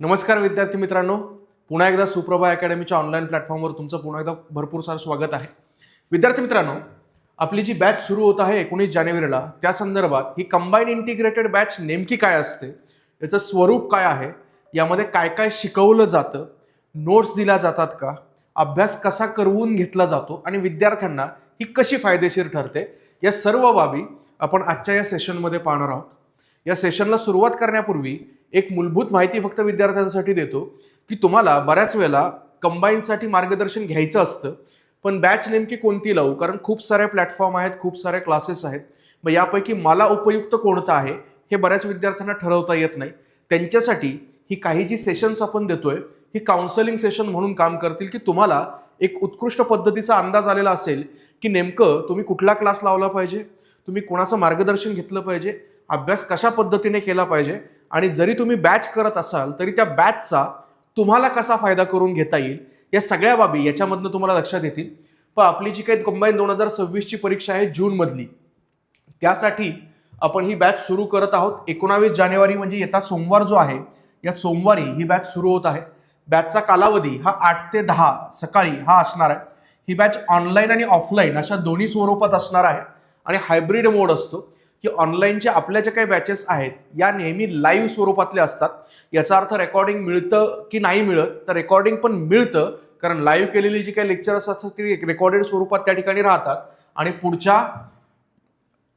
नमस्कार विद्यार्थी मित्रांनो. पुन्हा एकदा सुप्रभा अकॅडमीच्या ऑनलाईन प्लॅटफॉर्मवर तुमचं पुन्हा एकदा भरपूर सारं स्वागत आहे. विद्यार्थी मित्रांनो आपली जी बॅच सुरू होत आहे एकोणीस जानेवारीला त्या संदर्भात ही कंबाईन इंटिग्रेटेड बॅच नेमकी काय असते याचं स्वरूप काय आहे यामध्ये काय काय शिकवलं जातं नोट्स दिल्या जातात का अभ्यास कसा करवून घेतला जातो आणि विद्यार्थ्यांना ही कशी फायदेशीर ठरते या सर्व बाबी आपण आजच्या या सेशनमध्ये पाहणार आहोत. या सेशनला सुरुवात करण्यापूर्वी एक मूलभूत माहिती फक्त विद्यार्थ्यांसाठी देतो की तुम्हाला बऱ्याच वेळेला कंबाईनसाठी मार्गदर्शन घ्यायचं असतं पण बॅच नेमकी कोणती लावू? कारण खूप सारे प्लॅटफॉर्म आहेत खूप सारे क्लासेस आहेत. मग यापैकी मला उपयुक्त कोणतं आहे हे बऱ्याच विद्यार्थ्यांना ठरवता येत नाही. त्यांच्यासाठी ही काही जी सेशन्स आपण देतोय ही काउन्सलिंग सेशन म्हणून काम करतील की तुम्हाला एक उत्कृष्ट पद्धतीचा अंदाज आलेला असेल की नेमकं तुम्ही कुठला क्लास लावला पाहिजे तुम्ही कोणाचं मार्गदर्शन घेतलं पाहिजे अभ्यास कशा पद्धतीने केला पाहिजे आणि जरी तुम्ही बॅच करत असाल तरी त्या बॅचचा तुम्हाला कसा फायदा करून घेता येईल या सगळ्या बाबी याच्यामधनं तुम्हाला लक्षात येतील. पण आपली जी काही कंबाईन दोन हजार सव्वीसची परीक्षा आहे जूनमधली त्यासाठी आपण ही बॅच सुरू करत आहोत. एकोणावीस जानेवारी म्हणजे येता सोमवार जो आहे या सोमवारी ही बॅच सुरू होत आहे. बॅचचा कालावधी हा आठ ते दहा सकाळी हा असणार आहे. ही बॅच ऑनलाईन आणि ऑफलाईन अशा दोन्ही स्वरूपात असणार आहे. आणि हायब्रिड मोड असतो. की ऑनलाईनच्या आपल्या ज्या काही बॅचेस आहेत या नेहमी लाईव्ह स्वरूपातल्या असतात. याचा अर्थ रेकॉर्डिंग मिळतं की नाही मिळत तर रेकॉर्डिंग पण मिळतं कारण लाईव्ह केलेली जी काही लेक्चर्स असतात ती रेकॉर्डेड स्वरूपात त्या ठिकाणी राहतात. आणि पुढच्या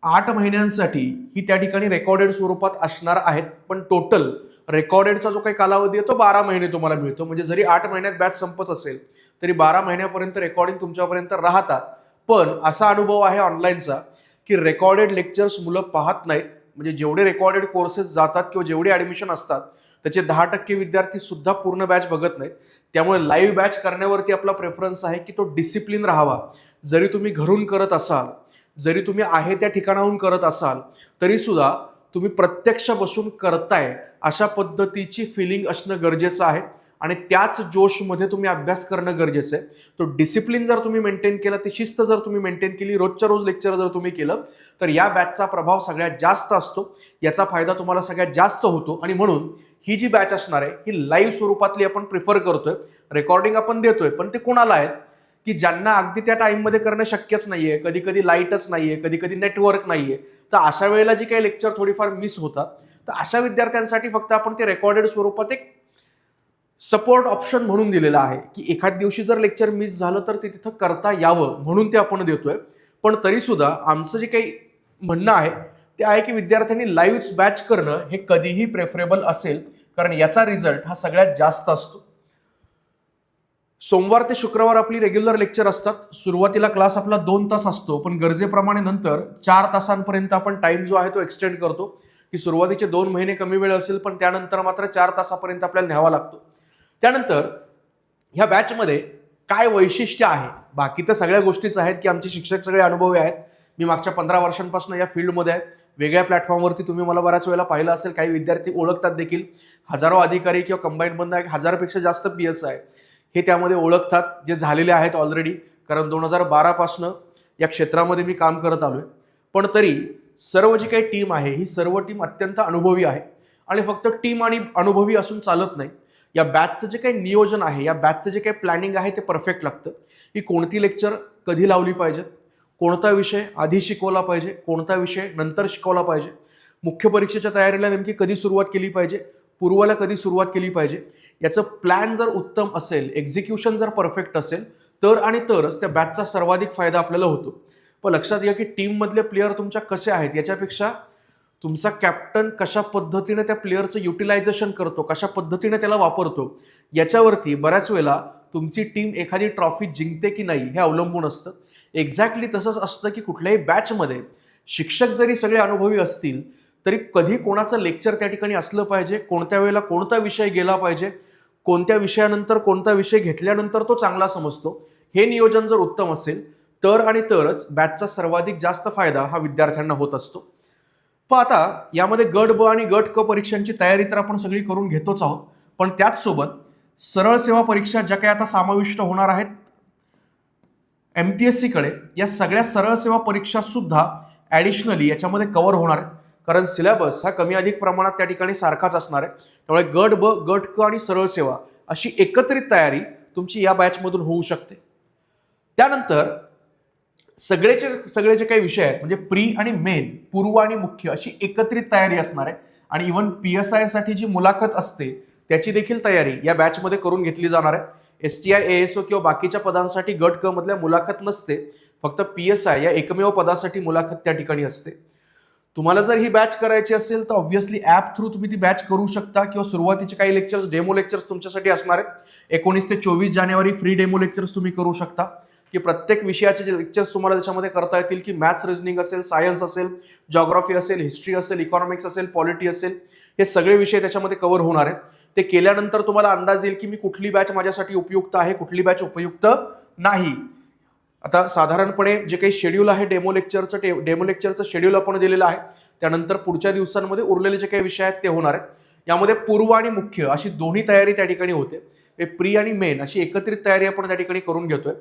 आठ महिन्यांसाठी ही त्या ठिकाणी रेकॉर्डेड स्वरूपात असणार आहेत. पण टोटल रेकॉर्डेडचा जो काही कालावधी आहे तो बारा महिने तुम्हाला मिळतो. म्हणजे जरी आठ महिन्यात बॅच संपत असेल तरी बारा महिन्यापर्यंत रेकॉर्डिंग तुमच्यापर्यंत राहतात. पण असा अनुभव आहे ऑनलाईनचा की रेकॉर्डेड लेक्चर्स मुलं पाहत नाहीत. म्हणजे जेवढे रेकॉर्डेड कोर्सेस जातात किंवा जेवढे ॲडमिशन असतात त्याचे दहा टक्के विद्यार्थी सुद्धा पूर्ण बॅच बघत नाहीत. त्यामुळे लाईव्ह बॅच करण्यावरती आपला प्रेफरन्स आहे की तो डिसिप्लिन राहावा. जरी तुम्ही घरून करत असाल जरी तुम्ही आहे त्या ठिकाणाहून करत असाल तरीसुद्धा तुम्ही प्रत्यक्ष बसून करताय अशा पद्धतीची फिलिंग असणं गरजेचं आहे. आणि त्याच जोशमध्ये तुम्ही अभ्यास करणं गरजेचं आहे. तो डिसिप्लिन जर तुम्ही मेंटेन केला ती शिस्त जर तुम्ही मेंटेन केली रोजच्या रोज लेक्चर जर तुम्ही केलं तर या बॅचचा प्रभाव सगळ्यात जास्त असतो. याचा फायदा तुम्हाला सगळ्यात जास्त होतो आणि म्हणून ही जी बॅच असणार आहे ही लाईव्ह स्वरूपातली आपण प्रिफर करतोय. रेकॉर्डिंग आपण देतोय पण ते कोणाला आहेत? की ज्यांना अगदी त्या टाईममध्ये करणं शक्यच नाहीये कधी कधी लाईटच नाहीये कधी कधी नेटवर्क नाहीये. तर अशा वेळेला जी काही लेक्चर थोडीफार मिस होतात तर अशा विद्यार्थ्यांसाठी फक्त आपण ते रेकॉर्डेड स्वरूपात एक सपोर्ट ऑप्शन म्हणून दिलेला आहे की एखाद दिवशी जर लेक्चर मिस झालं तर ते तिथं करता यावं म्हणून ते आपण देतोय. पण तरीसुद्धा आमचं जे काही म्हणणं आहे ते आहे की विद्यार्थ्यांनी लाईव्ह बॅच करणं हे कधीही प्रेफरेबल असेल कारण याचा रिझल्ट हा सगळ्यात जास्त असतो. सोमवार ते शुक्रवार आपली रेग्युलर लेक्चर असतात. सुरुवातीला क्लास आपला दोन तास असतो पण गरजेप्रमाणे नंतर चार तासांपर्यंत आपण टाइम जो आहे तो एक्सटेंड करतो की सुरुवातीचे दोन महिने कमी वेळ असेल पण त्यानंतर मात्र चार तासापर्यंत आपल्याला न्यावा लागतो. त्यानंतर ह्या बॅचमध्ये काय वैशिष्ट्य आहे? बाकी तर सगळ्या गोष्टीच आहेत की आमचे शिक्षक सगळे अनुभवी आहेत. मी मागच्या पंधरा वर्षांपासून या फील्डमध्ये आहे. वेगळ्या प्लॅटफॉर्मवरती तुम्ही मला बऱ्याच वेळेला पाहिलं असेल. काही विद्यार्थी ओळखतात देखील. हजारो अधिकारी किंवा कंबाईन बंद एक हजारपेक्षा जास्त पी एस आहे. हे त्यामध्ये ओळखतात जे झालेले आहेत ऑलरेडी कारण दोन हजार बारापासनं या क्षेत्रामध्ये मी काम करत आलो आहे पण तरी सर्व जी काही टीम आहे ही सर्व टीम अत्यंत अनुभवी आहे. आणि फक्त टीम आणि अनुभवी असून चालत नाही. या बॅचचं जे काही नियोजन आहे या बॅचचं जे काही प्लॅनिंग आहे ते परफेक्ट लागतं. की कोणती लेक्चर कधी लावली पाहिजेत? कोणता विषय आधी शिकवला पाहिजे? कोणता विषय नंतर शिकवला पाहिजे? मुख्य परीक्षेच्या तयारीला नेमकी कधी सुरुवात केली पाहिजे? पूर्वाला कधी सुरुवात केली पाहिजे? याचं प्लॅन जर उत्तम असेल एक्झिक्युशन जर परफेक्ट असेल तर आणि तरच त्या बॅचचा सर्वाधिक फायदा आपल्याला होतो. पण लक्षात घ्या की टीममधले प्लेयर तुमच्या कसे आहेत? याच्यापेक्षा तुमचा कॅप्टन कशा पद्धतीने त्या प्लेअरचं युटिलायझेशन करतो कशा पद्धतीने त्याला वापरतो याच्यावरती बऱ्याच वेळेला तुमची टीम एखादी ट्रॉफी जिंकते की नाही हे अवलंबून असतं. एक्झॅक्टली तसंच असतं की कुठल्याही बॅचमध्ये शिक्षक जरी सगळे अनुभवी असतील तरी कधी कोणाचं लेक्चर त्या ठिकाणी असलं पाहिजे कोणत्या वेळेला कोणता विषय गेला पाहिजे कोणत्या विषयानंतर कोणता विषय घेतल्यानंतर तो चांगला समजतो हे नियोजन जर उत्तम असेल तर आणि तरच बॅचचा सर्वाधिक जास्त फायदा हा विद्यार्थ्यांना होत असतो. पण आता यामध्ये गट ब आणि गट क परीक्षांची तयारी तर आपण सगळी करून घेतोच आहोत. पण त्याचसोबत सरळ सेवा परीक्षा ज्या काही आता समाविष्ट होणार आहेत एम पी एस सीकडे या सगळ्या सरळ सेवा परीक्षा सुद्धा ॲडिशनली याच्यामध्ये कव्हर होणार आहेत. कारण सिलेबस हा कमी अधिक प्रमाणात त्या ठिकाणी सारखाच असणार आहे. त्यामुळे गट ब गट क आणि सरळ सेवा अशी एकत्रित तयारी तुमची या बॅचमधून होऊ शकते. त्यानंतर सगळेचे सगळे जे काही विषय आहेत म्हणजे प्री आणि मेन पूर्व आणि मुख्य अशी एकत्रित तयारी असणार आहे. आणि इव्हन पी एस आयसाठी जी मुलाखत असते त्याची देखील तयारी या बॅचमध्ये करून घेतली जाणार आहे. S T I A S O किंवा बाकीच्या पदांसाठी गट क मधल्या मुलाखत नसते. फक्त पी एस आय या एकमेव पदासाठी मुलाखत त्या ठिकाणी असते. तुम्हाला जर ही बॅच करायची असेल तर ऑब्व्हियसली ॲप थ्रू तुम्ही ती बॅच करू शकता किंवा सुरुवातीचे काही लेक्चर्स डेमो लेक्चर्स तुमच्यासाठी असणार आहेत. एकोणीस ते चोवीस जानेवारी फ्री डेमो लेक्चर्स तुम्ही करू शकता. की प्रत्येक विषयाचे जे लेक्चर्स तुम्हाला त्याच्यामध्ये करता येतील की मॅथ्स रिजनिंग असेल सायन्स असेल जॉग्राफी असेल हिस्ट्री असेल इकॉनॉमिक्स असेल पॉलिटी असेल हे सगळे विषय त्याच्यामध्ये कव्हर होणार आहेत. ते केल्यानंतर तुम्हाला अंदाज येईल की मी कुठली बॅच माझ्यासाठी उपयुक्त आहे कुठली बॅच उपयुक्त नाही. आता साधारणपणे जे काही शेड्यूल आहे डेमो लेक्चरचं टे डेमो लेक्चरचं शेड्यूल आपण दिलेलं आहे त्यानंतर पुढच्या दिवसांमध्ये उरलेले जे काही विषय आहेत ते होणार आहेत. यामध्ये पूर्व आणि मुख्य अशी दोन्ही तयारी त्या ठिकाणी होते. हे प्री आणि मेन अशी एकत्रित तयारी आपण त्या ठिकाणी करून घेतोय.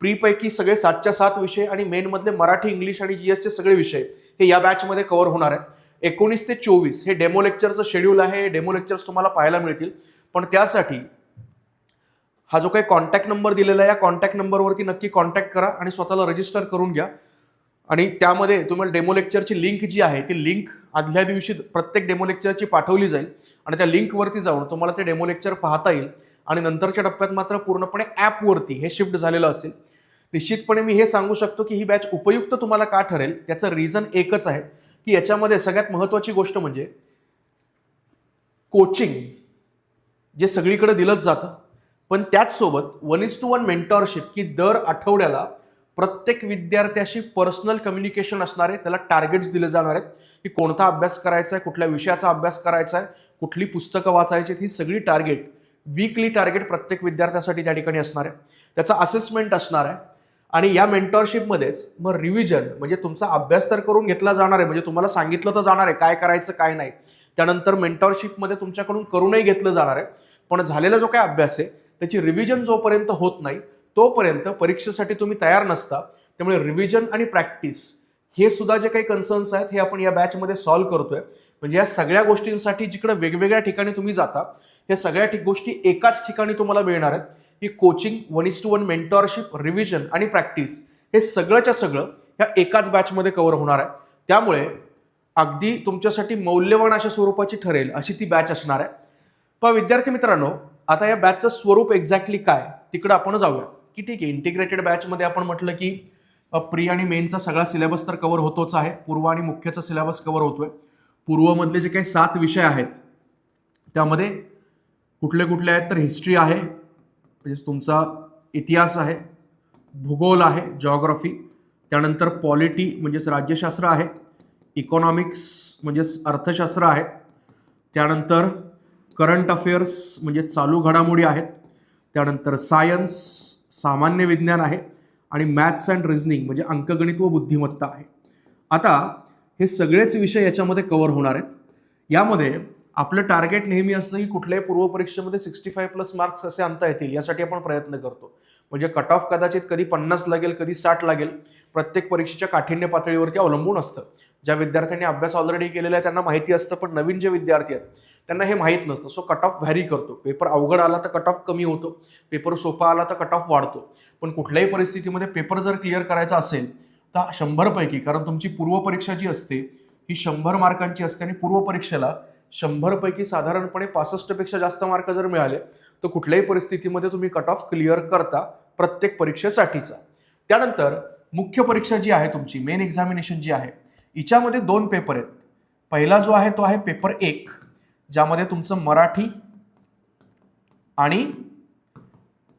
प्रीपैकी सगळे सातच्या सात विषय आणि मेनमधले मराठी इंग्लिश आणि जी एसचे सगळे विषय हे या बॅचमध्ये कव्हर होणार आहेत. एकोणीस ते चोवीस हे डेमो लेक्चरचं शेड्यूल आहे हे डेमो लेक्चर्स तुम्हाला पाहायला मिळतील. पण त्यासाठी हा जो काही कॉन्टॅक्ट नंबर दिलेला आहे या कॉन्टॅक्ट नंबरवरती नक्की कॉन्टॅक्ट करा आणि स्वतःला रजिस्टर करून घ्या. आणि त्यामध्ये तुम्हाला डेमो लेक्चरची लिंक जी आहे ती लिंक आदल्या दिवशी प्रत्येक डेमो लेक्चरची पाठवली जाईल. आणि त्या लिंकवरती जाऊन तुम्हाला ते डेमो लेक्चर पाहता येईल. आणि नंतरच्या टप्प्यात मात्र पूर्णपणे ॲपवरती हे शिफ्ट झालेलं असेल. निश्चितपणे मी हे सांगू शकतो की ही बॅच उपयुक्त तुम्हाला का ठरेल? त्याचं रिझन एकच आहे की याच्यामध्ये सगळ्यात महत्त्वाची गोष्ट म्हणजे कोचिंग जे सगळीकडे दिलंच जातं. पण त्याचसोबत one is to one mentorship की दर आठवड्याला प्रत्येक विद्यार्थ्याशी पर्सनल कम्युनिकेशन असणार आहे त्याला टार्गेट्स दिले जाणार आहेत. की कोणता अभ्यास करायचा आहे कुठल्या विषयाचा अभ्यास करायचा आहे कुठली पुस्तकं वाचायची आहेत ही सगळी टार्गेट वीकली टार्गेट प्रत्येक विद्यार्थ्यासाठी त्या ठिकाणी असणार आहे. त्याचा असेसमेंट असणार आहे. आणि या मेंटॉरशिपमध्येच मग रिव्हिजन म्हणजे तुमचा अभ्यास तर करून घेतला जाणार आहे म्हणजे तुम्हाला सांगितलं तर जाणार आहे काय करायचं काय नाही. त्यानंतर मेंटॉरशिपमध्ये तुमच्याकडून करूनही घेतलं जाणार आहे. पण झालेला जो काय अभ्यास आहे त्याची रिव्हिजन जोपर्यंत होत नाही तोपर्यंत परीक्षेसाठी तुम्ही तयार नसता. त्यामुळे रिव्हिजन आणि प्रॅक्टिस हे सुद्धा जे काही कन्सर्न्स आहेत हे आपण या बॅचमध्ये सॉल्व्ह करतोय. म्हणजे या सगळ्या गोष्टींसाठी जिकडे वेगवेगळ्या ठिकाणी तुम्ही जाता या सगळ्या ठिक गोष्टी एकाच ठिकाणी तुम्हाला मिळणार आहेत. ही coaching one is to one mentorship revision आणि प्रॅक्टिस हे सगळंच्या सगळं ह्या एकाच बॅचमध्ये कव्हर होणार आहे. त्यामुळे अगदी तुमच्यासाठी मौल्यवान अशा स्वरूपाची ठरेल अशी ती बॅच असणार आहे. पण विद्यार्थी मित्रांनो आता या बॅचचं स्वरूप एक्झॅक्टली काय? तिकडं आपण जाऊया. की ठीक आहे इंटिग्रेटेड बॅचमध्ये आपण म्हटलं की प्री आणि मेनचा सगळा सिलेबस तर कव्हर होतोच आहे. पूर्व आणि मुख्यचा सिलेबस कव्हर होतोय. पूर्वमधले जे काही सात विषय आहेत त्यामध्ये कुठले कुठले आहेत तर हिस्ट्री आहे म्हणजेच तुमचा इतिहास आहे भूगोल आहे जॉग्रफी त्यानंतर पॉलिटी म्हणजेच राज्यशास्त्र आहे इकॉनॉमिक्स म्हणजेच अर्थशास्त्र आहे त्यानंतर करंट अफेअर्स म्हणजे चालू घडामोडी आहेत त्यानंतर सायन्स सामान्य विज्ञान आहे आणि मॅथ्स अँड रिझनिंग म्हणजे अंकगणित व बुद्धिमत्ता आहे. आता हे सगळेच विषय याच्यामध्ये कव्हर होणार आहेत. यामध्ये आपलं टार्गेट नेहमी असतं की कुठल्याही पूर्वपरीक्षेमध्ये सिक्स्टी फाय प्लस मार्क्स कसे आणता येतील यासाठी आपण प्रयत्न करतो. म्हणजे कट ऑफ कदाचित कधी पन्नास लागेल कधी साठ लागेल प्रत्येक परीक्षेच्या काठिण्य पातळीवरती अवलंबून असतं. ज्या विद्यार्थ्यांनी अभ्यास ऑलरेडी केलेला आहे त्यांना माहिती असतं पण नवीन जे विद्यार्थी आहेत त्यांना हे माहीत नसतं. सो कट ऑफ व्हॅरी करतो. पेपर अवघड आला तर कट ऑफ कमी होतो. पेपर सोपा आला तर कट ऑफ वाढतो. पण कुठल्याही परिस्थितीमध्ये पेपर जर क्लिअर करायचा असेल तर शंभरपैकी कारण तुमची पूर्वपरीक्षा जी असते ही शंभर मार्कांची असते आणि पूर्वपरीक्षेला शंभरपैकी साधारणपणे पासष्टपेक्षा जास्त मार्क जर मिळाले तर कुठल्याही परिस्थितीमध्ये तुम्ही कट ऑफ क्लिअर करता प्रत्येक परीक्षेसाठीचा. त्यानंतर मुख्य परीक्षा जी आहे तुमची मेन एक्झामिनेशन जी आहे हिच्यामध्ये दोन पेपर आहेत. पहिला जो आहे तो आहे पेपर एक ज्यामध्ये तुमचं मराठी आणि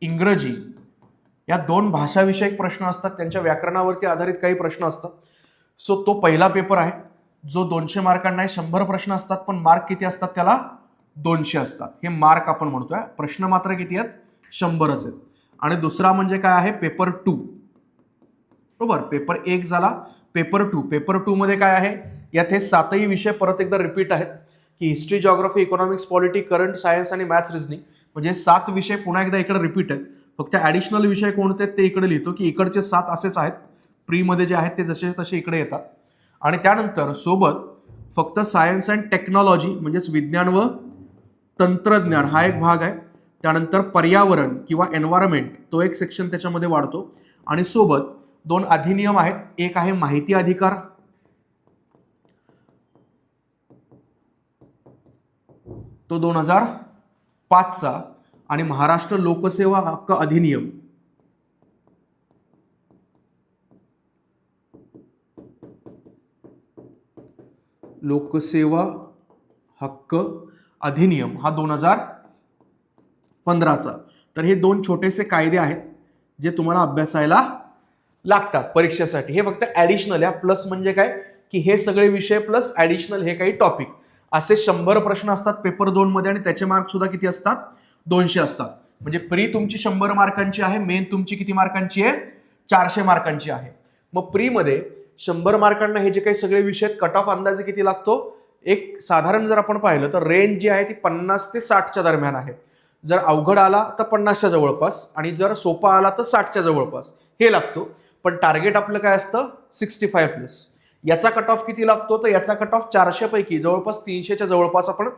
इंग्रजी या दोन भाषाविषयक प्रश्न असतात. त्यांच्या व्याकरणावरती आधारित काही प्रश्न असतात. सो तो पहिला पेपर आहे. जो दोनशे मार्कांना आहे शंभर प्रश्न असतात पण मार्क किती असतात त्याला? दोनशे असतात. हे मार्क आपण म्हणतोय. प्रश्न मात्र किती आहेत? शंभरच आहेत. आणि दुसरा म्हणजे काय आहे? Paper two. बरोबर? पेपर एक झाला. Paper two. पेपर टू मध्ये काय आहे? यात हे सातही विषय परत एकदा रिपीट आहेत. की history geography economics polity current science आणि मॅथ्स रिझनिंग म्हणजे सात विषय पुन्हा एकदा इकडे रिपीट आहेत. फक्त ॲडिशनल विषय कोणते आहेत ते इकडे लिहितो की इकडचे सात असेच आहेत. प्रीमध्ये जे आहेत ते जसे तसे इकडे येतात. आणि त्यानंतर सोबत फक्त सायन्स अँड टेक्नॉलॉजी म्हणजेच विज्ञान व तंत्रज्ञान हा एक भाग आहे. त्यानंतर पर्यावरण किंवा एन्व्हायरमेंट तो एक सेक्शन त्याच्यामध्ये वाढतो. आणि सोबत दोन अधिनियम आहेत. एक आहे माहिती अधिकार. तो दोन हजार पाचचा आणि महाराष्ट्र लोकसेवा हक्क अधिनियम. लोकसेवा हक्क अधिनियम हा दोन हजार पंधराचा. तर हे दोन छोटेसे कायदे आहेत जे तुम्हाला अभ्यासायला लागतात परीक्षेसाठी. हे फक्त ॲडिशनल या. प्लस म्हणजे काय? की हे सगळे विषय प्लस ॲडिशनल हे काही टॉपिक असे शंभर प्रश्न असतात पेपर दोनमध्ये आणि त्याचे मार्क सुद्धा किती असतात? दोनशे असतात. म्हणजे प्री तुमची शंभर मार्कांची आहे मेन तुमची किती मार्कांची आहे? चारशे मार्कांची आहे. मग प्रीमध्ये शंभर मार्कांना हे जे काही सगळे विषय आहेत कट ऑफ अंदाजे किती लागतो? एक साधारण जर आपण पाहिलं तर रेंज जी आहे ती पन्नास ते साठच्या दरम्यान आहे. जर अवघड आला तर पन्नासच्या जवळपास आणि जर सोपा आला तर साठच्या जवळपास. हे लागतो. पण टार्गेट आपलं काय असतं? सिक्स्टी फाय प्लस याचा कट ऑफ किती लागतो? तर याचा कट ऑफ चारशेपैकी जवळपास तीनशेच्या जवळपास आपण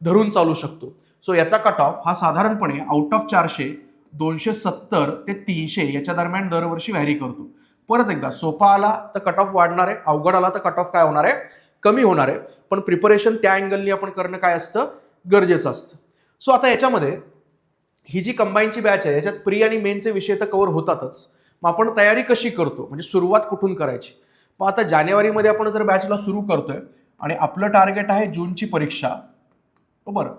धरून चालू शकतो. सो याचा कट ऑफ हा साधारणपणे आउट ऑफ चारशे दोनशे सत्तर ते तीनशे याच्या दरम्यान दरवर्षी व्हॅरी करतो. परत एकदा सोपा आला तर कट ऑफ वाढणार आहे अवघड आला तर कट ऑफ काय होणार आहे? कमी होणार आहे. पण प्रिपरेशन त्या अँगलनी आपण करणं काय असतं? गरजेचं असतं. सो आता याच्यामध्ये ही जी कंबाईनची बॅच आहे याच्यात प्री आणि मेनचे विषय तर कव्हर होतातच. मग आपण तयारी कशी करतो? म्हणजे सुरुवात कुठून करायची? मग आता जानेवारीमध्ये आपण जर बॅचला सुरू करतोय आणि आपलं टार्गेट आहे जूनची परीक्षा बरोबर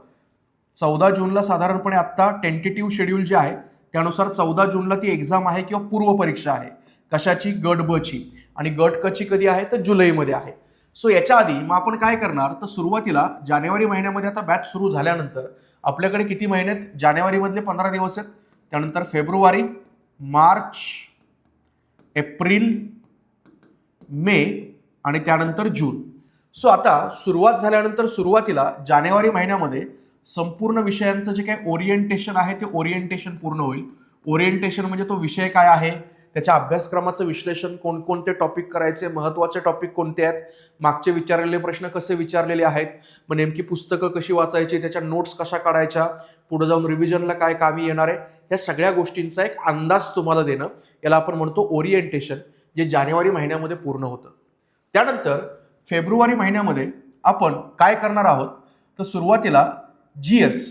चौदा जूनला साधारणपणे आत्ता टेंटेटिव्ह शेड्यूल जे आहे त्यानुसार चौदा जूनला ती एक्झाम आहे किंवा पूर्व परीक्षा आहे. कशाची? गट ब ची आणि गट कची कधी आहे? तर जुलैमध्ये आहे. सो याच्या आधी मग आपण काय करणार? तर सुरुवातीला जानेवारी महिन्यामध्ये आता बॅच सुरू झाल्यानंतर आपल्याकडे किती महिन्यात जानेवारीमधले पंधरा दिवस आहेत. त्यानंतर फेब्रुवारी मार्च एप्रिल मे आणि त्यानंतर जून. सो आता सुरुवात झाल्यानंतर सुरुवातीला जानेवारी महिन्यामध्ये संपूर्ण विषयांचं जे काही ओरिएंटेशन आहे ते ओरिएंटेशन पूर्ण होईल. ओरिएंटेशन म्हणजे तो विषय काय आहे? त्याच्या अभ्यासक्रमाचं विश्लेषण कोणकोणते टॉपिक करायचे महत्त्वाचे टॉपिक कोणते आहेत मागचे विचारलेले प्रश्न कसे विचारलेले आहेत मग नेमकी पुस्तकं कशी वाचायची त्याच्या नोट्स कशा काढायच्या पुढे जाऊन रिव्हिजनला काय कामी येणार आहे या सगळ्या गोष्टींचा एक अंदाज तुम्हाला देणं याला आपण म्हणतो ओरिएंटेशन जे जानेवारी महिन्यामध्ये पूर्ण होतं. त्यानंतर फेब्रुवारी महिन्यामध्ये आपण काय करणार आहोत तर सुरुवातीला जी एस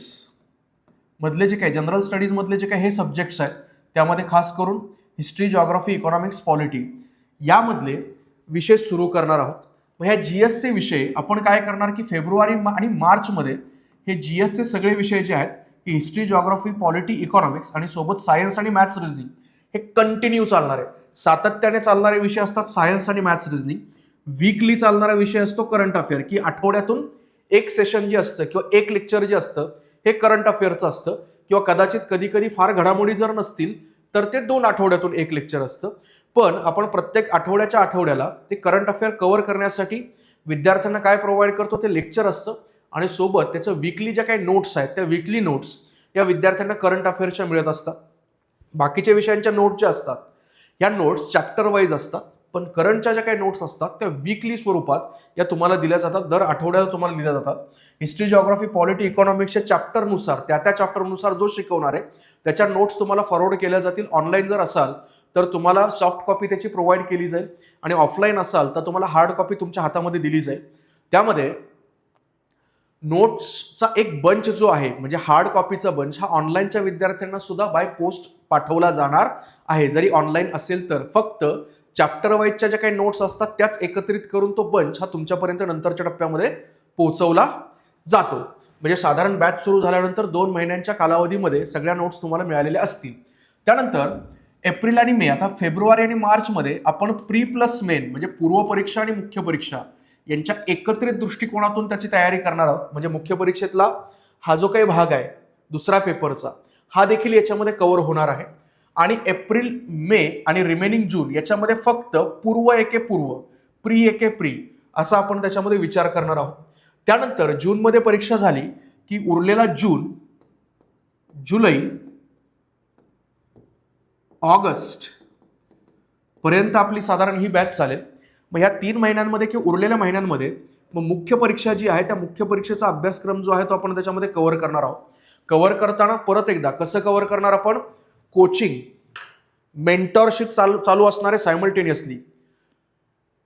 मधले जे काही जनरल स्टडीजमधले जे काही हे सब्जेक्ट्स आहेत त्यामध्ये खास करून हिस्ट्री जॉग्राफी इकॉनॉमिक्स पॉलिटी यामधले विषय सुरू करणार आहोत. मग ह्या जी एसचे विषय आपण काय करणार की फेब्रुवारी आणि मार्चमध्ये हे जी एसचे सगळे विषय जे आहेत की हिस्ट्री जॉग्राफी पॉलिटी इकॉनॉमिक्स आणि सोबत सायन्स आणि मॅथ्स रिजनिंग हे कंटिन्यू चालणार आहे. सातत्याने चालणारे विषय असतात सायन्स आणि मॅथ्स रिजनिंग वीकली चालणारा विषय असतो करंट अफेअर की आठवड्यातून एक सेशन जे असतं किंवा एक लेक्चर जे असतं हे करंट अफेअरचं असतं. किंवा कदाचित कधी कधी फार घडामोडी जर नसतील तर ते दोन आठवड्यातून एक लेक्चर असतं. पण आपण प्रत्येक आठवड्याच्या आठवड्याला ते करंट अफेअर कव्हर करण्यासाठी विद्यार्थ्यांना काय प्रोव्हाइड करतो ते लेक्चर असतं. आणि सोबत त्याचं वीकली ज्या काही नोट्स आहेत त्या वीकली नोट्स या विद्यार्थ्यांना करंट अफेअर्सच्या मिळत असतात. बाकीच्या विषयांच्या नोट्स ज्या असतात या नोट्स चॅप्टर वाईज असतात. पण करंटच्या ज्या काही नोट्स असतात त्या वीकली स्वरूपात या तुम्हाला दिल्या जातात. दर आठवड्याला तुम्हाला दिल्या जातात. हिस्ट्री जॉग्राफी पॉलिटी इकॉनॉमिक्सच्या चॅप्टरनुसार त्या त्या चॅप्टरनुसार जो शिकवणार आहे त्याच्या नोट्स तुम्हाला फॉरवर्ड केल्या जातील. ऑनलाईन जर असाल तर तुम्हाला सॉफ्ट कॉपी त्याची प्रोव्हाइड केली जाईल. आणि ऑफलाईन असाल तर तुम्हाला हार्ड कॉपी तुमच्या हातामध्ये दिली जाईल. त्यामध्ये नोट्सचा एक बंच जो आहे म्हणजे हार्ड कॉपीचा बंच हा ऑनलाईनच्या विद्यार्थ्यांना सुद्धा बाय पोस्ट पाठवला जाणार आहे. जरी ऑनलाईन असेल तर फक्त चॅप्टर वाईजच्या ज्या काही नोट्स असतात त्याच एकत्रित करून तो बंच हा तुमच्यापर्यंत नंतरच्या टप्प्यामध्ये पोहोचवला जातो. म्हणजे साधारण बॅच सुरू झाल्यानंतर दोन महिन्यांच्या कालावधीमध्ये सगळ्या नोट्स तुम्हाला मिळालेल्या असतील. त्यानंतर एप्रिल आणि मे आता फेब्रुवारी आणि मार्चमध्ये आपण प्री प्लस मेन म्हणजे पूर्व परीक्षा आणि मुख्य परीक्षा यांच्या एकत्रित दृष्टिकोनातून त्याची तयारी करणार आहोत. म्हणजे मुख्य परीक्षेतला हा जो काही भाग आहे दुसरा पेपरचा हा देखील याच्यामध्ये कव्हर होणार आहे. आणि एप्रिल मे आणि रिमेनिंग जून याच्यामध्ये फक्त पूर्व एके पूर्व प्री एके प्री असा आपण त्याच्यामध्ये विचार करणार आहोत. त्यानंतर जूनमध्ये परीक्षा झाली की उरलेला जून जुलै ऑगस्ट पर्यंत आपली साधारण ही बॅच चालेल. मग ह्या तीन महिन्यांमध्ये किंवा उरलेल्या महिन्यांमध्ये मग मुख्य परीक्षा जी आहे त्या मुख्य परीक्षेचा अभ्यासक्रम जो आहे तो आपण त्याच्यामध्ये कव्हर करणार आहोत. कव्हर करताना परत एकदा कसं कव्हर करणार आपण? कोचिंग मेंटॉरशिप चालू चालू असणार आहे सायमल्टेनियसली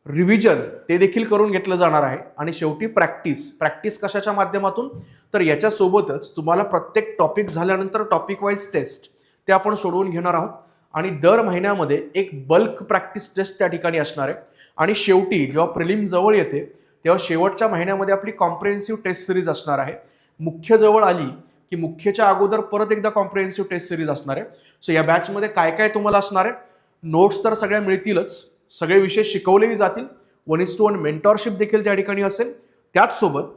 रिव्हिजन ते देखील करून घेतलं जाणार आहे. आणि शेवटी प्रॅक्टिस प्रॅक्टिस कशाच्या माध्यमातून? तर याच्यासोबतच तुम्हाला प्रत्येक टॉपिक झाल्यानंतर टॉपिक वाईज टेस्ट ते आपण सोडवून घेणार आहोत. आणि दर महिन्यामध्ये एक बल्क प्रॅक्टिस टेस्ट त्या ठिकाणी असणार आहे. आणि शेवटी जेव्हा प्रिलिम जवळ येते तेव्हा शेवटच्या महिन्यामध्ये आपली कॉम्प्रिहेन्सिव्ह टेस्ट सिरीज असणार आहे. मुख्य जवळ आली की मुख्यच्या अगोदर परत एकदा कॉम्प्रिहेन्सिव्ह टेस्ट सिरीज असणार आहे. सो या बॅचमध्ये काय काय तुम्हाला असणार आहे? नोट्स तर सगळ्या मिळतीलच. सगळे विषय शिकवलेही जातील. One is to one mentorship देखील त्या ठिकाणी असेल. त्याचसोबत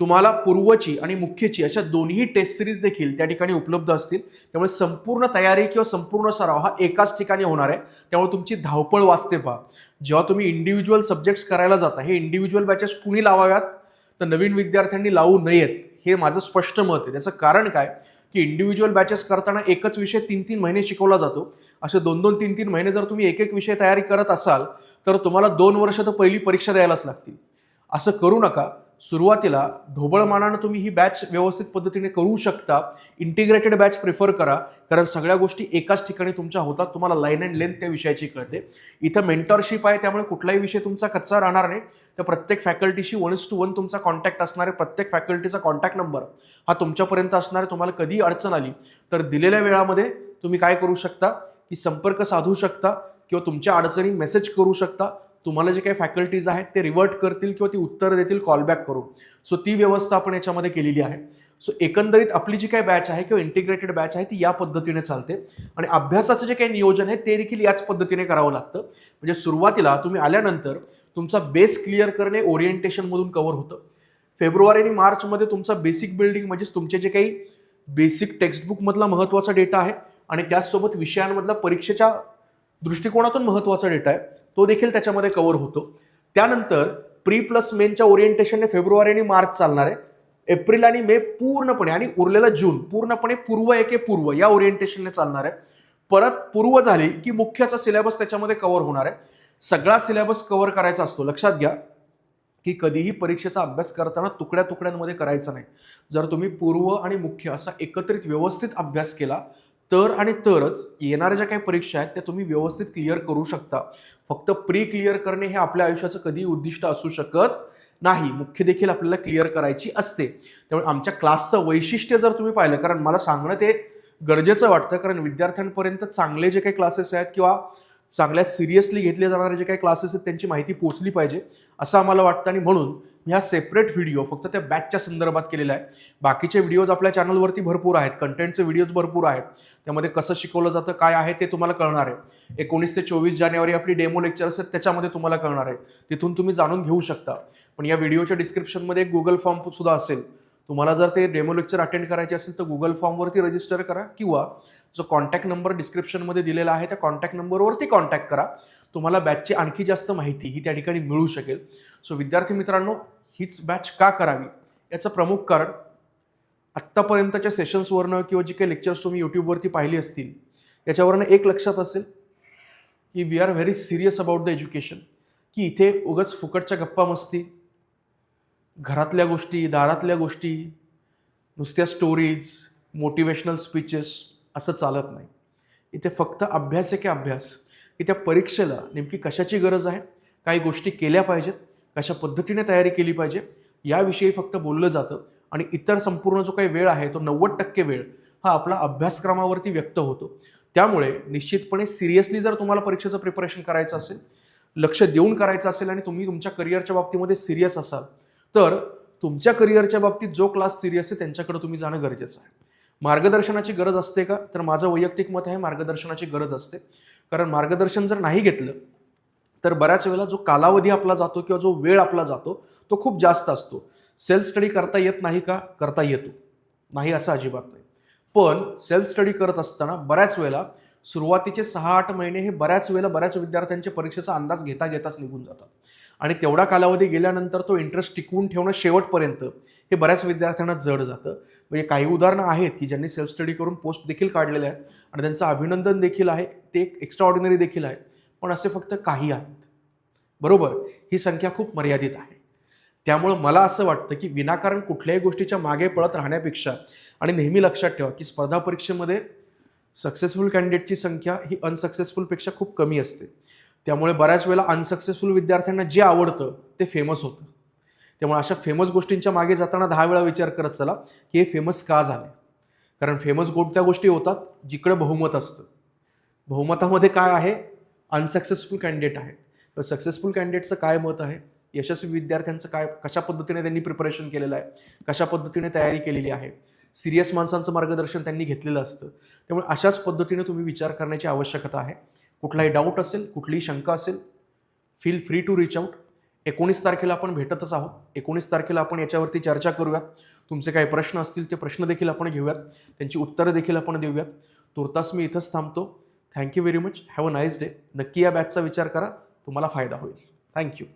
तुम्हाला पूर्वची आणि मुख्यची अशा दोन्ही टेस्ट सिरीज देखील त्या ठिकाणी उपलब्ध असतील. त्यामुळे संपूर्ण तयारी किंवा संपूर्ण सराव हा एकाच ठिकाणी होणार आहे. त्यामुळे तुमची धावपळ वाचते पहा. जेव्हा तुम्ही इंडिव्हिज्युअल सब्जेक्ट्स करायला जाता हे इंडिव्हिज्युअल बॅचेस कुणी लावाव्यात? तर नवीन विद्यार्थ्यांनी लावू नयेत. हे माझं स्पष्ट मत आहे. त्याचं कारण काय? की इंडिव्हिज्युअल बॅचेस करताना एकच विषय तीन तीन महिने शिकवला जातो. असे दोन दोन तीन तीन महिने जर तुम्ही एक एक विषय तयारी करत असाल तर तुम्हाला दोन वर्ष तर पहिली परीक्षा द्यायलाच लागतील. असं करू नका. सुरुवातीला ढोबळमानानं तुम्ही ही बॅच व्यवस्थित पद्धतीने करू शकता. इंटिग्रेटेड बॅच प्रिफर करा. कारण सगळ्या गोष्टी एकाच ठिकाणी तुमच्या होतात. तुम्हाला लाईन अँड लेंथ त्या विषयाची कळते. इथं मेंटरशिप आहे त्यामुळे कुठलाही विषय तुमचा कच्चा राहणार नाही. तर प्रत्येक फॅकल्टीशी वन टू वन तुमचा कॉन्टॅक्ट असणार आहे. प्रत्येक फॅकल्टीचा कॉन्टॅक्ट नंबर हा तुमच्यापर्यंत असणार आहे. तुम्हाला कधी अडचण आली तर दिलेल्या वेळामध्ये तुम्ही काय करू शकता? की संपर्क साधू शकता किंवा तुमच्या अडचणी मेसेज करू शकता. तुम्हाला जे काही फॅकल्टीज आहेत ते रिवर्ट करतील किंवा ती उत्तर देतील कॉलबॅक करू सो ती व्यवस्था आपण याच्यामध्ये केलेली आहे. सो एकंदरीत आपली जी काही बॅच आहे किंवा इंटिग्रेटेड बॅच आहे ती या पद्धतीने चालते. आणि अभ्यासाचं जे काही नियोजन आहे ते देखील याच पद्धतीने करावं लागतं. म्हणजे सुरुवातीला तुम्ही आल्यानंतर तुमचा बेस क्लिअर करणे ओरिएंटेशनमधून कव्हर होतं. फेब्रुवारी आणि मार्चमध्ये तुमचा बेसिक बिल्डिंग म्हणजेच तुमचे जे काही बेसिक टेक्स्टबुकमधला महत्त्वाचा डेटा आहे. आणि त्याचसोबत विषयांमधला परीक्षेच्या दृष्टिकोनातून महत्त्वाचा डेटा आहे. तो देखील त्याच्यामध्ये कव्हर होतो. त्यानंतर प्री प्लस मेनच्या ओरिएंटेशनने फेब्रुवारी आणि मार्च चालणार आहे. एप्रिल आणि मे पूर्णपणे आणि उरलेला जून पूर्णपणे पूर्व एके पूर्व या ओरिएंटेशनने चालणार आहे. परत पूर्व झाली की मुख्याचा सिलेबस त्याच्यामध्ये कव्हर होणार आहे. सगळा सिलेबस कव्हर करायचा असतो. लक्षात घ्या की कधीही परीक्षेचा अभ्यास करताना तुकड्या तुकड्यांमध्ये करायचा नाही. जर तुम्ही पूर्व आणि मुख्य असा एकत्रित व्यवस्थित अभ्यास केला तर आणि तरच येणाऱ्या ज्या काही परीक्षा आहेत त्या तुम्ही व्यवस्थित क्लिअर करू शकता. फक्त प्री क्लिअर करणे हे आपल्या आयुष्याचं कधीही उद्दिष्ट असू शकत नाही. मुख्य देखील आपल्याला क्लिअर करायची असते. त्यामुळे आमच्या क्लासचं वैशिष्ट्य जर तुम्ही पाहिलं कारण मला सांगणं ते गरजेचं वाटतं कारण विद्यार्थ्यांपर्यंत चांगले जे काही क्लासेस आहेत किंवा चांगल्या सिरियसली घेतले जाणारे जे काही क्लासेस आहेत त्यांची माहिती पोहोचली पाहिजे असं आम्हाला वाटतं. आणि म्हणून मी हा सेपरेट व्हिडिओ फक्त त्या बॅचच्या संदर्भात केलेला आहे. बाकीचे व्हिडिओज आपल्या चॅनलवरती भरपूर आहेत. कंटेंटचे व्हिडिओज भरपूर आहेत. त्यामध्ये कसं शिकवलं जातं काय आहे ते तुम्हाला कळणार आहे. एकोणीस ते चोवीस जानेवारी आपली डेमो लेक्चर्स आहेत त्याच्यामध्ये तुम्हाला कळणार आहे. तिथून तुम्ही जाणून घेऊ शकता. पण या व्हिडिओच्या डिस्क्रिप्शनमध्ये एक गुगल फॉर्म सुद्धा असेल. तुम्हाला जर ते डेमो लेक्चर अटेंड करायचे असेल तर गुगल फॉर्मवरती रजिस्टर करा किंवा जो कॉन्टॅक्ट नंबर डिस्क्रिप्शनमध्ये दिलेला आहे त्या कॉन्टॅक्ट नंबरवरती कॉन्टॅक्ट करा. तुम्हाला बॅचची आणखी जास्त माहिती ही त्या ठिकाणी मिळू शकेल. सो विद्यार्थी मित्रांनो हीच बॅच का करावी? याचं प्रमुख कारण आत्तापर्यंतच्या सेशन्सवरनं किंवा जी काही लेक्चर्स तुम्ही यूट्यूबवरती पाहिली असतील याच्यावरनं एक लक्षात असेल की we are very serious about the education की इथे उगाच फुकटच्या गप्पा मस्ती घरातल्या गोष्टी दारातल्या गोष्टी नुसत्या स्टोरीज मोटिवेशनल स्पीचेस असं चालत नाही. इथे फक्त अभ्यास आहे की अभ्यास? की त्या परीक्षेला नेमकी कशाची गरज आहे? काही गोष्टी केल्या पाहिजेत? कशा पद्धतीने तयारी केली पाहिजे? याविषयी फक्त बोललं जातं आणि इतर संपूर्ण जो काही वेळ आहे तो नव्वद टक्के वेळ हा आपला अभ्यासक्रमावरती व्यक्त होतो. त्यामुळे निश्चितपणे सिरियसली जर तुम्हाला परीक्षेचं प्रिपरेशन करायचं असेल लक्ष देऊन करायचं असेल आणि तुम्ही तुमच्या करिअरच्या बाबतीमध्ये सिरियस असाल तर तुमच्या करिअरच्या बाबतीत जो क्लास सिरियस आहे त्यांच्याकडे तुम्ही जाणं गरजेचं आहे. मार्गदर्शनाची गरज असते का? तर माझं वैयक्तिक मत आहे मार्गदर्शनाची गरज असते. कारण मार्गदर्शन जर नाही घेतलं तर बऱ्याच वेळेला जो कालावधी आपला जातो किंवा जो वेळ आपला जातो तो खूप जास्त असतो. सेल्फ स्टडी करता येत नाही का? करता येतो. नाही असं अजिबात नाही. पण सेल्फ स्टडी करत असताना बऱ्याच वेळेला सुरुवातीचे सहा आठ महिने हे बऱ्याच वेळेला बऱ्याच विद्यार्थ्यांच्या परीक्षेचा अंदाज घेता घेताच निघून जातात. आणि तेवढा कालावधी गेल्यानंतर तो इंटरेस्ट टिकवून ठेवणं शेवटपर्यंत हे बऱ्याच विद्यार्थ्यांना जड जातं. म्हणजे काही उदाहरणं आहेत की ज्यांनी सेल्फ स्टडी करून पोस्ट देखील काढलेले आहेत आणि त्यांचं अभिनंदन देखील आहे ते एक एक्स्ट्रा ऑर्डिनरी देखील आहे पण असे फक्त काही आहेत. बरोबर? ही संख्या खूप मर्यादित आहे. त्यामुळं मला असं वाटतं की विनाकारण कुठल्याही गोष्टीच्या मागे पळत राहण्यापेक्षा आणि नेहमी लक्षात ठेवा की स्पर्धा परीक्षेमध्ये सक्सेसफुल कॅन्डिडेटची संख्या ही अनसक्सेसफुलपेक्षा खूप कमी असते. त्यामुळे बऱ्याच वेळेला अनसक्सेसफुल विद्यार्थ्यांना जे आवडतं ते फेमस होतं. त्यामुळे अशा फेमस गोष्टींच्या मागे जाताना दहा वेळा विचार करत चला की हे फेमस का झाले? कारण फेमस कोणत्या गोष्टी होतात? जिकडे बहुमत असतं. बहुमतामध्ये काय आहे? अनसक्सेसफुल कॅन्डिडेट आहेत. तर सक्सेसफुल कॅन्डिडेटचं काय मत आहे? यशस्वी विद्यार्थ्यांचं काय कशा पद्धतीने त्यांनी प्रिपरेशन केलेलं आहे? कशा पद्धतीने तयारी केलेली आहे? सिरियस माणसांचं मार्गदर्शन त्यांनी घेतलेलं असतं. त्यामुळे अशाच पद्धतीने तुम्ही विचार करण्याची आवश्यकता आहे. कुठलाही डाऊट असेल कुठलीही शंका असेल feel free to reach out एकोणीस तारखेला आपण भेटतच आहोत. एकोणीस तारखेला आपण याच्यावरती चर्चा करूयात. तुमचे काही प्रश्न असतील ते प्रश्न देखील आपण घेऊयात. त्यांची उत्तरं देखील आपण देऊयात. तुर्तास मी इथंच थांबतो. Thank you very much have a nice day नक्की या बॅचचा विचार करा. तुम्हाला फायदा होईल. थँक्यू